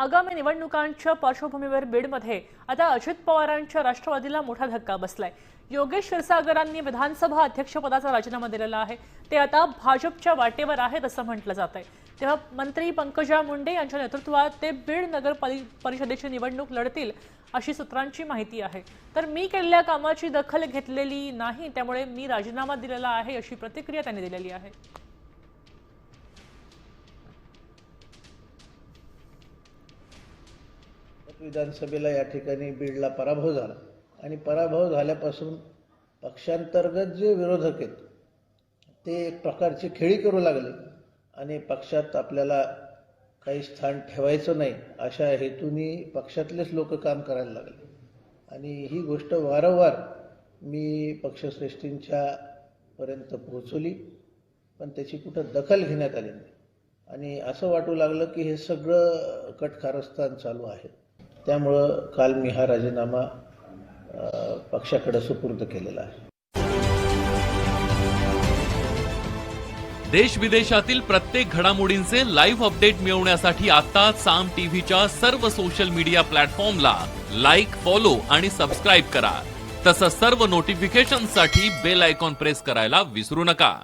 आगामी निवडणुकांच्या पार्श्वभूमीवर बीडमध्ये आता अजित पवारांच्या राष्ट्रवादीला मोठा धक्का बसलाय. योगेश क्षीरसागरांनी विधानसभा अध्यक्षपदाचा राजीनामा दिलेला आहे. ते आता भाजपच्या वाटेवर आहेत असं म्हटलं जात आहे तेव्हा मंत्री पंकजा मुंडे यांच्या नेतृत्वात ते बीड नगर परि- परिषदेची निवडणूक लढतील अशी सूत्रांची माहिती आहे. तर मी केलेल्या कामाची दखल घेतलेली नाही त्यामुळे मी राजीनामा दिलेला आहे अशी प्रतिक्रिया त्यांनी दिलेली आहे. विधानसभेला या ठिकाणी बीडला पराभव झाला. आणि पराभव झाल्यापासून पक्षांतर्गत जे विरोधक आहेत ते एक प्रकारची खेळी करू लागले. आणि पक्षात आपल्याला काही स्थान ठेवायचं नाही अशा हेतूने पक्षातलेच लोक काम करायला लागले. आणि ही गोष्ट वारंवार मी पक्षश्रेष्ठींच्या पर्यंत पोहोचवली पण त्याची कुठं दखल घेण्यात आली नाही. आणि असं वाटू लागलं की हे सगळं कटकारस्थान चालू आहे. त्यामुळं काल मी हा राजीनामा पक्षाकडे सुपूर्द केलेला आहे. देश विदेशातील प्रत्येक घडामोडींचे लाईव्ह अपडेट मिळवण्यासाठी आता साम टीव्हीच्या सर्व सोशल मीडिया प्लॅटफॉर्मला लाईक फॉलो आणि सबस्क्राईब करा. तसंच सर्व नोटिफिकेशनसाठी बेल आयकॉन प्रेस करायला विसरू नका.